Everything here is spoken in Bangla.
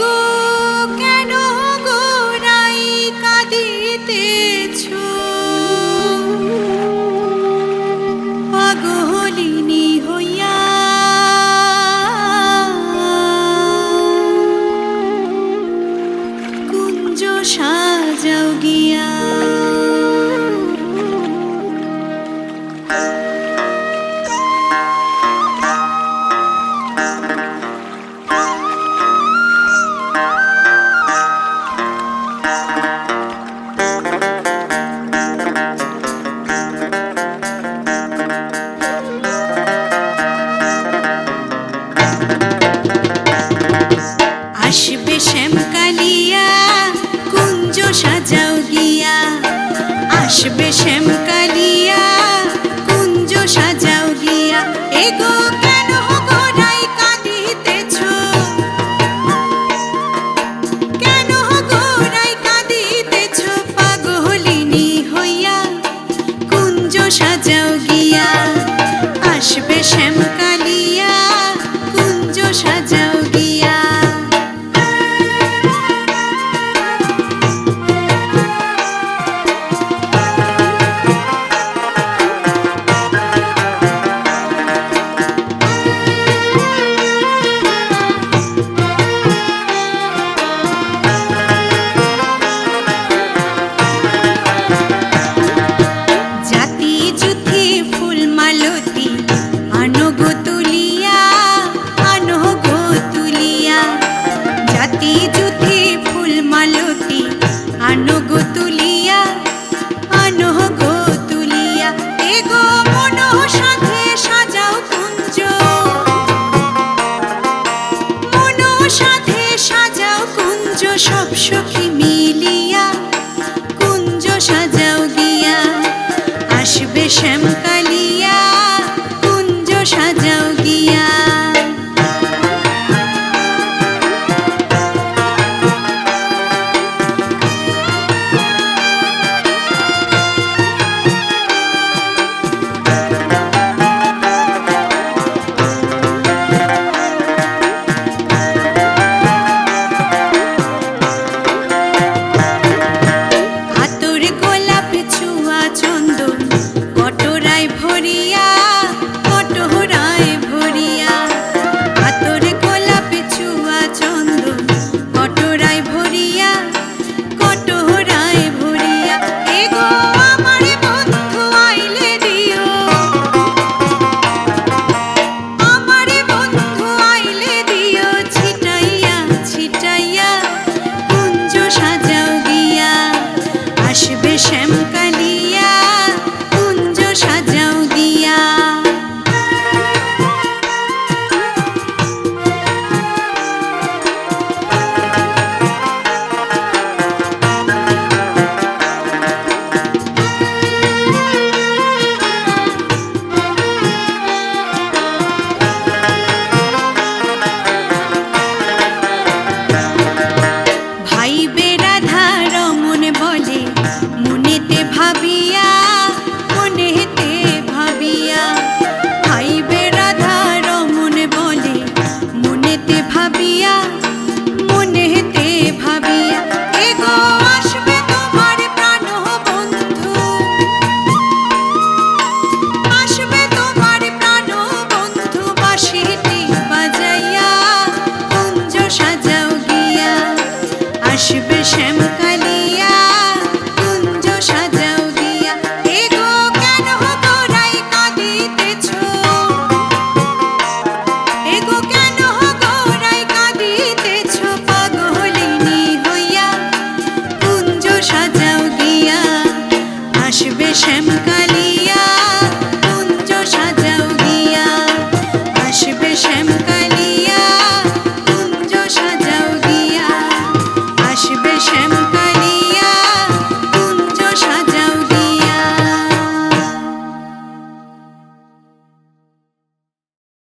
গো কেন গোড়াই কাঁদিতেছ? পাগলিনী হইয়া কুঞ্জ সাজাও গিয়া আসবে শ্যামকালী। কুঞ্জ সব সখী মিলিয়া কুঞ্জ সাজাও গিয়া আসবে শ্যামকাল ভাবিয়া and